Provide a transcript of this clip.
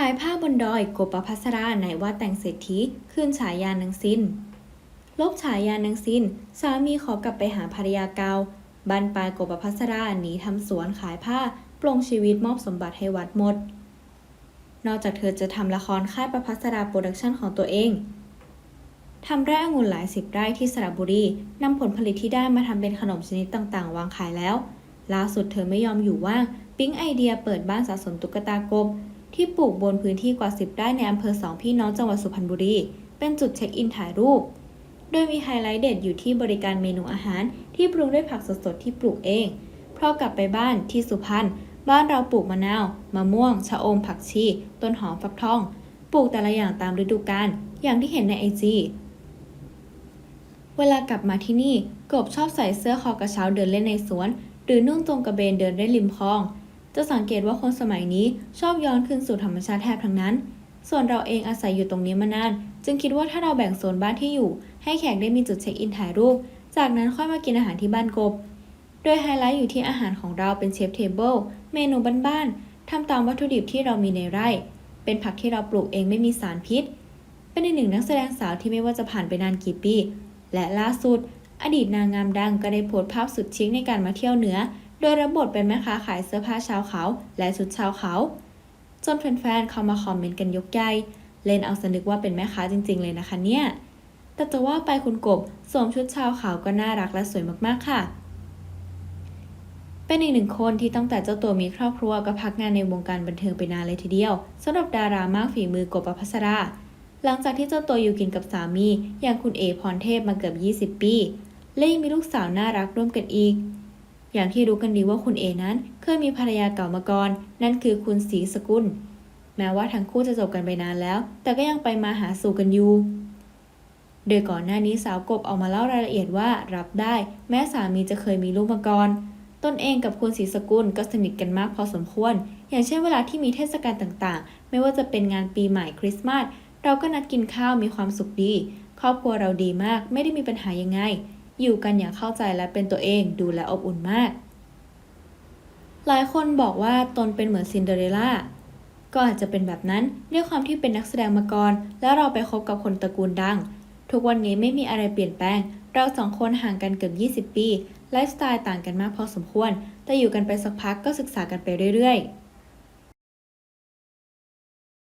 ถ่ายภาพบนดอยกบประพัสราไหนว่าแต่งเศรษฐีขึ้นฉายานางซินลบฉายานางซินสามีขอกลับไปหาภรรยาเกาบันปลายกบประพัสราหนีทำสวนขายผ้าปลงชีวิตมอบสมบัติให้วัดหมด นอกจากเธอจะทำละครค่ายประพัสราโปรดักชั่นของตัวเองทำไร่องุ่นหลายสิบไร่ที่สระบุรีนำผลผลิตที่ได้มาทำเป็นขนมชนิดต่างๆ วางขายแล้วล่าสุดเธอไม่ยอมอยู่ว่าง ปิ๊งไอเดียเปิดบ้านสะสมตุ๊กตากบ ที่ปลูกบนพื้นที่กว่า 10 ไร่ในอำเภอสองพี่น้องจังหวัดสุพรรณบุรี เป็นจุดเช็คอินถ่ายรูป โดยมีไฮไลท์เด็ดอยู่ที่บริการเมนูอาหารที่ปรุงด้วยผักสดๆที่ปลูกเอง เพราะกลับไปบ้านที่สุพรรณบ้านเราปลูกมะนาว มะม่วง ชะอม ผักชี ต้นหอมฟักทอง ปลูกแต่ละอย่างตามฤดูกาล อย่างที่เห็นในไอจีเวลากลับมาที่นี่ กบชอบใส่เสื้อคอกระเช้าเดินเล่นในสวน หรือนุ่งจงกระเบนเดินได้ริมคลอง จะสังเกตว่าคนสมัยนี้ชอบย้อนคืนสู่ธรรมชาติแทบทั้งนั้น ส่วนเราเองอาศัยอยู่ตรงนี้มานาน จึงคิดว่าถ้าเราแบ่งโซนบ้านที่อยู่ ให้แขกได้มีจุดเช็คอินถ่ายรูป จากนั้นค่อยมากินอาหารที่บ้านกบ โดยไฮไลท์อยู่ที่อาหารของเราเป็นเชฟเทเบิลเมนูบ้านๆทำตามวัตถุดิบที่เรามีในไร่ เป็นผักที่เราปลูกเองไม่มีสารพิษ เป็นอีกหนึ่งนักแสดงสาวที่ไม่ว่าจะผ่านไปนานกี่ปี และล่าสุด อดีตนางงามดังก็ได้โพสต์ภาพสุดชิคในการมาเที่ยวเหนือ ยรับบทเป็นแม่ค้าขายเสื้อผ้าชาวเขา และชุดชาวเขา จนแฟนๆเข้ามาคอมเมนต์กันยกใหญ่ เล่นเอาสนึกว่าเป็นแม่ค้าจริง ๆ เลยนะคะเนี่ย แต่จะว่าไปคุณกบสวมชุดชาวเขาก็น่ารักและสวยมากๆค่ะ เป็นอีกหนึ่งคนที่ตั้งแต่เจ้าตัวมีครอบครัวก็พักงานในวงการบันเทิงไปนานเลยทีเดียวสำหรับดารามากฝีมือกบประพัสราหลังจากที่เจ้าตัวอยู่กินกับสามีอย่างคุณเอพรเทพมาเกือบ 20 ปี และยังมีลูกสาวน่ารักร่วมกันอีก อย่างที่รู้กันดีว่าคุณเอนั้น เคยมีภรรยาเก่ามาก่อน นั่นคือคุณศรีสกุล แม้ว่าทั้งคู่จะจบกันไปนานแล้ว แต่ก็ยังไปมาหาสู่กันอยู่ โดยก่อนหน้านี้สาวกบออกมาเล่ารายละเอียดว่ารับได้ แม้สามีจะเคยมีลูกมาก่อน ตนเองกับคุณศรีสกุลก็สนิทกันมากพอสมควร อย่างเช่นเวลาที่มีเทศกาลต่างๆ ไม่ว่าจะเป็นงานปีใหม่คริสต์มาส เราก็นัดกินข้าวมีความสุขดี ครอบครัวเราดีมาก ไม่ได้มีปัญหายังไง อยู่กันอย่างเข้าใจและเป็นตัวเองดูแลอบอุ่นมาก หลายคนบอกว่าตนเป็นเหมือนซินเดอเรลล่าก็อาจจะเป็นแบบนั้นด้วยความที่เป็นนักแสดงมาก่อนแล้วเราไปคบกับคนตระกูลดัง ทุกวันนี้ไม่มีอะไรเปลี่ยนแปลง เราสองคนห่างกันเกือบ 20 ปี ไลฟ์สไตล์ต่างกันมากพอสมควร แต่อยู่กันไปสักพักก็ศึกษากันไปเรื่อยๆ